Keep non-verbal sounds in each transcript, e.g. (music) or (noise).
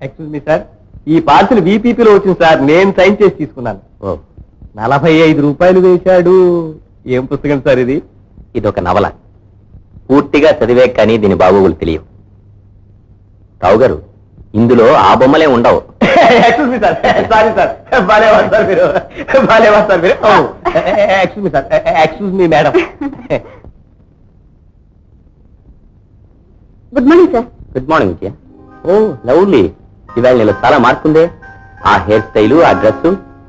Excuse me sir ఈ parcel వీపీపీలో వచ్చింది సార్ నేను సైన్ చేసి తీసుకున్నాను. ఓ. నలభై ఐదు రూపాయలు వేశాడు. ఏం పుస్తకం సార్ ఇది? ఇదొక నవల. పూర్తిగా చదివే కానీ దీని బాగోగులు తెలియవు. రావు గారు ఇందులో ఆ బొమ్మలే ఉండవు. Excuse me sir sorry sir మీరు. సార్ మీరు. Excuse me sir excuse me madam good morning sir good morning oh lovely ఇవాళ నేను చాలా మార్కుందే ఆ హెయిర్ స్టైలు ఆ డ్రెస్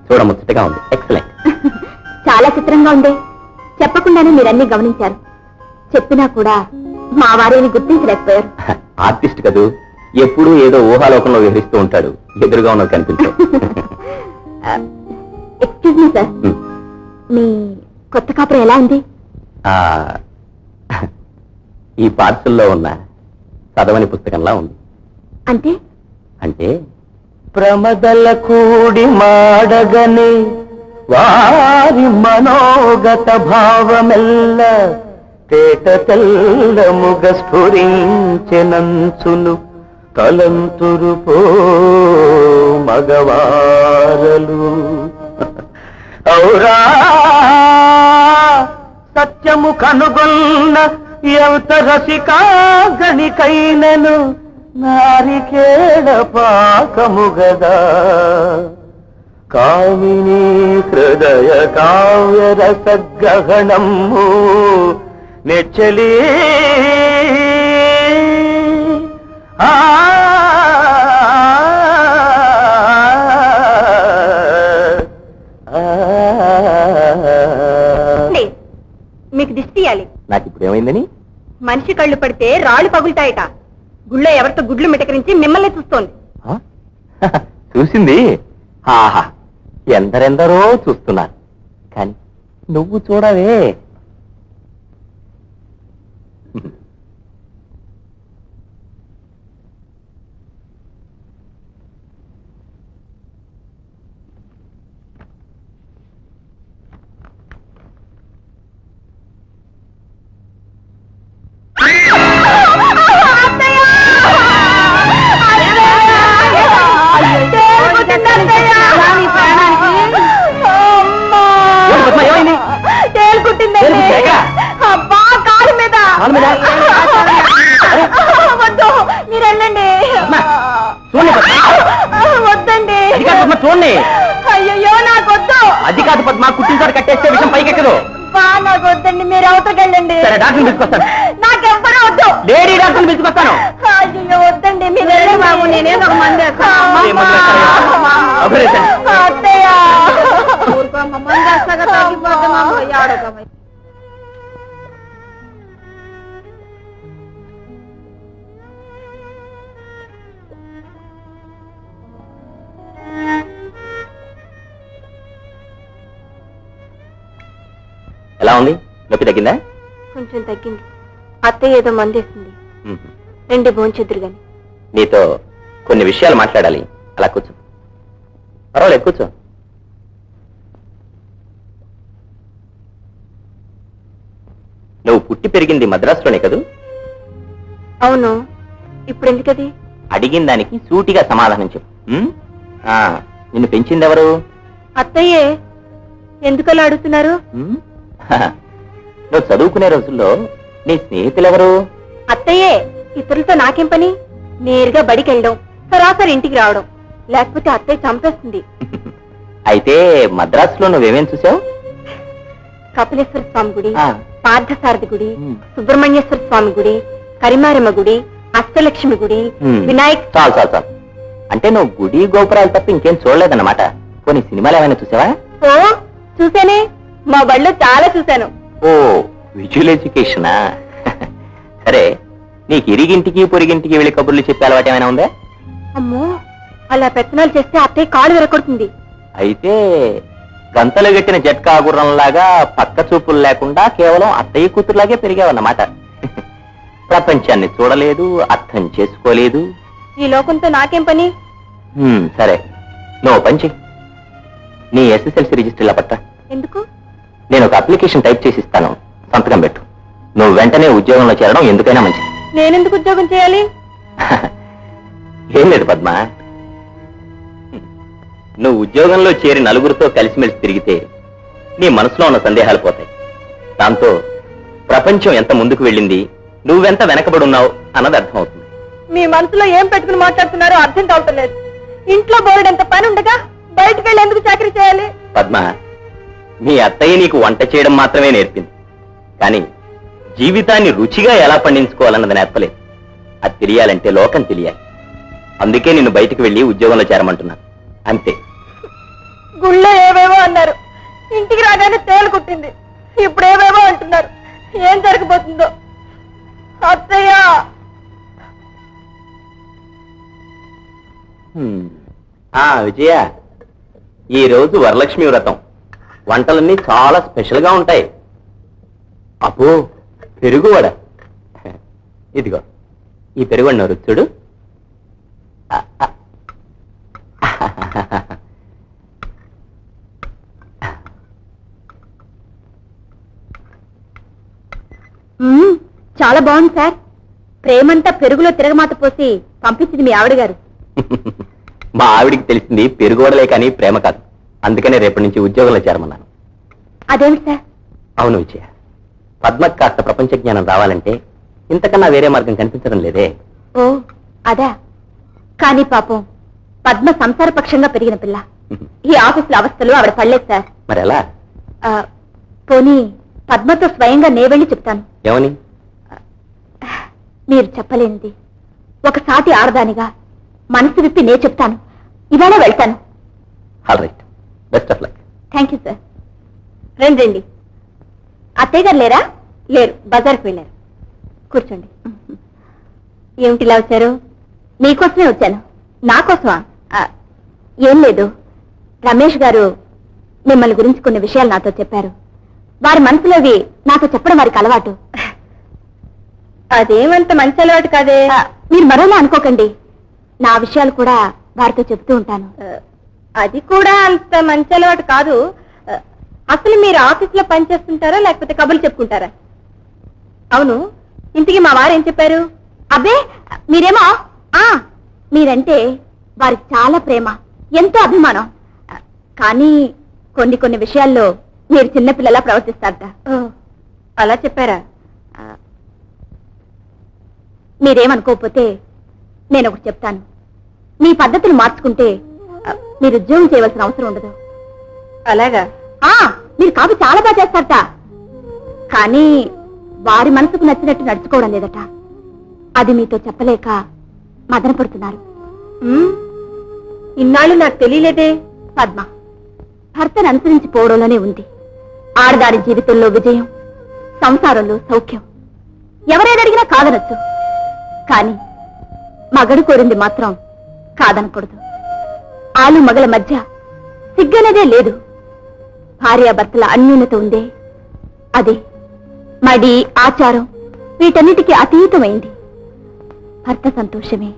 చూడముచ్చటగా ఉంది. ఎక్సలెంట్ (laughs) చాలా చిత్రంగా ఉంది. చెప్పకుండానే మీరన్నీ గమనించారు. చెప్పినా కూడా మా వారిని గుర్తించలేకపోయారు. (laughs) ఆర్టిస్ట్ కదూ? ఎప్పుడూ ఏదో ఊహాలోకంలో విహరిస్తూ ఉంటాడు. ఎదురుగా ఉన్నది కనిపించవు. Excuse me sir. మీ కొత్త కాపురం ఎలా ఉంది? ఆ, (laughs) ఈ పార్సల్లో ఉన్న చదవని పుస్తకంలా ఉంది. అంటే? అంటే? ప్రమదల కూడి మాడగని వారి మనోగత భావమెల్ల తేట తెల్లముగ స్ఫురించెనంచును తలంతురు పో మగవారలు. ఔరా! సత్యము కనుగొన్న ఎంత రసికా గణికైనను నారికేళ పాకము గదా. కామిని హృదయ కావ్య రసగ్రహణము నెచ్చలి. ఆ. మీకు దిష్టి తీయాలి. నాకు ఇప్పుడు ఏమైందని మనిషి కళ్ళు పడితే రాళ్ళు పగులుతాయట. గుళ్ళో ఎవరితో గుడ్లు మిటకరించి మిమ్మల్ని చూస్తోంది. (laughs) చూసింది? ఆహా ఎందరెందరో చూస్తున్నారు. కానీ నువ్వు చూడవే. చూడండి అయ్యో నాకు వద్దు అది కాదు పద్మ కుట్టించారు కట్టేస్తే విషయం పైకెక్కదు బా నాకు వద్దండి మీరు అవతలకి వెళ్ళండి. సరే డాక్టర్ తీసుకొస్తాను నాకెవ్వరూ వద్దు. లేడీ డాక్టర్ తీసుకొస్తాను అయ్యో వద్దండి మీరు బాబు నేనేదో ఒక మంది. అత్తయ్య. ఎలా ఉంది? నొప్పి తగ్గిందా? కొంచెం తగ్గింది. అత్తయ్య ఏదో మందేస్తుంది మ్మ్. రెండు భోంచెద్దురు గాని. నీతో కొన్ని విషయాలు మాట్లాడాలి. అలా కూర్చో. పర్వాలేదు కూర్చో. నువ్వు పుట్టి పెరిగింది మద్రాసులోనే కదూ? అవును. ఇప్పుడు ఎందుకది అడిగిన దానికి సూటిగా సమాధానం చెప్పు? ఆ, నిన్ను పెంచిందెవరు? అత్తయ్యే ఎందుకలా అడుగుతున్నారు? (laughs) నువ్వు చదువుకునే రోజుల్లో నీ స్నేహితులెవరు? అత్తయ్యే ఇతరులతో నాకేం పని? నేరుగా బడికి వెళ్ళడం సరాసరి ఇంటికి రావడం లేకపోతే అత్తయ్య చంపేస్తుంది. (laughs) అయితే మద్రాసులో నువ్వేమేం చూసావు? కపిలేశ్వర స్వామి గుడి. పార్థసారథి గుడి. సుబ్రహ్మణ్యేశ్వర స్వామి గుడి కరిమారమ్మ గుడి అష్టలక్ష్మి గుడి. వినాయక్ చాలు చాలు చాలు. అంటే నువ్వు గుడి గోపురాలు తప్ప ఇంకేం చూడలేదన్నమాట. కొన్ని సినిమాలు ఏమైనా చూసావా? ఓ చూసానే మా బడిలో చాలా చూశాను. ఓ విజువల్ ఎడ్యుకేషనా (laughs) సరే నీకు ఇరిగింటికి పొరిగింటికి వెళ్ళి కబుర్లు చెప్పే అలవాటు ఏమైనా ఉందా? అమ్మో అలా పెత్తనాలు చేస్తే అత్తయ్య కాలు విరగొడుతుంది. అయితే గంతలు గట్టిన జట్కా గుర్రంలాగా పక్క చూపులు లేకుండా కేవలం అత్తయ్య కూతురులాగే పెరిగావన్నమాట. (laughs) ప్రపంచాన్ని చూడలేదు అర్థం చేసుకోలేదు. ఈ లోకంతో నాకేం పని? సరే. నువ్వు చెయ్యి నీ ఎస్ఎస్ఎల్సి రిజిస్టర్ల పట్ట ఎందుకు? నేను ఒక అప్లికేషన్ టైప్ చేసి ఇస్తాను. సంతకం పెట్టు. నువ్వు వెంటనే ఉద్యోగంలో చేరడం ఎందుకైనా మంచిది. నేనెందుకు ఉద్యోగం చేయాలి? (laughs) ఏం లేదు పద్మ. నువ్వు ఉద్యోగంలో చేరి నలుగురితో కలిసిమెలిసి తిరిగితే నీ మనసులో ఉన్న సందేహాలు పోతాయి. దాంతో ప్రపంచం ఎంత ముందుకు వెళ్ళింది నువ్వెంత వెనకబడి ఉన్నావు అన్నది అర్థమవుతుంది. మీ మనసులో ఏం పెట్టుకుని మాట్లాడుతున్నారో అర్థం కావటం లేదు. ఇంట్లో బోర్డంత పని ఉండగా బయటకు వెళ్ళి ఎందుకు చాకరీ చేయాలి? పద్మ మీ అత్తయ్య నీకు వంట చేయడం మాత్రమే నేర్పింది. కానీ జీవితాన్ని రుచిగా ఎలా పండించుకోవాలన్నది నేర్పలేదు. అది తెలియాలంటే లోకం తెలియాలి. అందుకే నిన్ను బయటికి వెళ్ళి ఉద్యోగంలో చేరమంటున్నాను. అంతే. గుళ్ళో ఏవేవో అన్నారు. ఇంటికి రాగానే తేలు కుట్టింది. ఇప్పుడు ఏవేవో అంటున్నారు. ఏం జరగబోతుందో అత్తయ్య! విజయ ఈ రోజు వరలక్ష్మి వ్రతం. వంటలన్నీ చాలా స్పెషల్గా ఉంటాయి అపో పెరుగువడ ఇదిగో ఈ పెరుగువడ నోరు చూడు. ఆ, ఆ. మ్మ్, చాలా బాగుంది సార్. ప్రేమంతా పెరుగులో తిరగమాత పోసి పంపించింది మీ ఆవిడ గారు మా ఆవిడికి తెలిసింది పెరుగువడలే కానీ ప్రేమ కాదు. అందుకనే రేపటి నుంచి ఉద్యోగంలో చేరమన్నాను. అదేమిటి సార్? అవును విజయ. పద్మకు కాస్త ప్రపంచ జ్ఞానం రావాలంటే ఇంతకన్నా వేరే మార్గం కనిపించడం లేదే. ఓ అదా. కానీ పాపం పద్మ సంసారపక్షంగా పెరిగిన పిల్ల. ఈ ఆఫీసుల అవస్థలు ఆవిడ పడలేదు సార్. మరి ఎలా ఆ, పోనీ పద్మతో స్వయంగా నే వెళ్ళి చెప్తాను. ఏమని? మీరు చెప్పలేనిది. ఒక సాటి ఆడదానిగా మనసు విప్పి నే చెప్తాను. ఇవాళ వెళ్తాను. All right. Best of luck thank you sir రండి రండి అత్తయ్య గారు లేరా? లేరు. బజార్కి వెళ్ళారు. కూర్చోండి. ఏమిటి ఇలా వచ్చారు? మీకోసమే వచ్చాను. నా కోసమా ఆ, ఏం లేదు. రమేష్ గారు మిమ్మల్ని గురించి కొన్ని విషయాలు నాతో చెప్పారు. వారి మనసులోవి నాతో చెప్పడం వారికి అలవాటు. అదేమంత మంచి అలవాటు కాదే? మీరు మరోలా అనుకోకండి. నా విషయాలు కూడా వారితో చెప్తూ ఉంటాను. అది కూడా అంత మంచి అలవాటు కాదు. అసలు మీరు ఆఫీస్లో పనిచేస్తుంటారా లేకపోతే కబుర్లు చెప్పుకుంటారా? అవును. ఇంటికి మా వారు ఏం చెప్పారు? అబ్బే మీరేమో? ఆ మీరంటే వారికి చాలా ప్రేమ ఎంతో అభిమానం. కానీ కొన్ని కొన్ని విషయాల్లో మీరు చిన్నపిల్లలా ప్రవర్తిస్తారట. అలా చెప్పారా? మీరేమనుకోకపోతే నేను ఒకటి చెప్తాను. మీ పద్ధతులు మార్చుకుంటే మీరు ఉద్యోగం చేయవలసిన అవసరం ఉండదు. అలాగా? ఆ మీరు కాపు చాలా బాగా చేస్తారట. కానీ వారి మనసుకు నచ్చినట్టు నడుచుకోవడం లేదట. అది మీతో చెప్పలేక మదన పడుతున్నారు. ఇన్నాళ్ళు నాకు తెలియలేదే. పద్మ భర్తను అనుసరించి పోవడంలోనే ఉంది. ఆడదారి జీవితంలో విజయం సంసారంలో సౌఖ్యం. ఎవరైనా అడిగినా కాదనొచ్చు కానీ మగడు కోరింది మాత్రం కాదనకూడదు. ఆలు మగల మధ్య సిగ్గనేదే లేదు. భార్యాభర్తల అన్యూనత ఉందే. అదే మడి ఆచారం వీటన్నిటికీ అతీతమైంది. భర్త సంతోషమే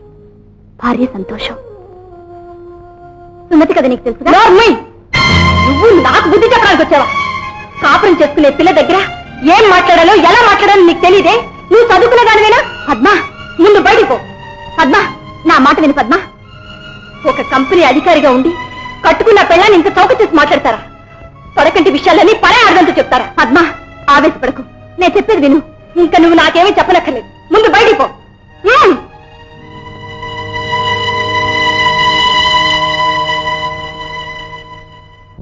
భార్య సంతోషం. సుమతి కదా నీకు తెలుసు నువ్వు నాకు బుద్ధి చెప్పడానికి వచ్చావా? కాపురం చేసుకునే పిల్ల దగ్గర ఏం మాట్లాడాలో ఎలా మాట్లాడాలో నీకు తెలియదే నువ్వు చదువుకునే దానివేనా? పద్మ ముందు బయటికి పో. పద్మ నా మాట విని పద్మ. ఒక కంపెనీ అధికారిగా ఉండి కట్టుకున్న పెళ్ళాన్ని ఇంత చౌక చేసి మాట్లాడతారా? పడకంటి విషయాలన్నీ పడే అర్థంతో చెప్తారా? పద్మ ఆవేశపడకు. నేను చెప్పేది విను. ఇంకా నువ్వు నాకేమీ చెప్పనక్కర్లేదు. ముందు బయటికి పో.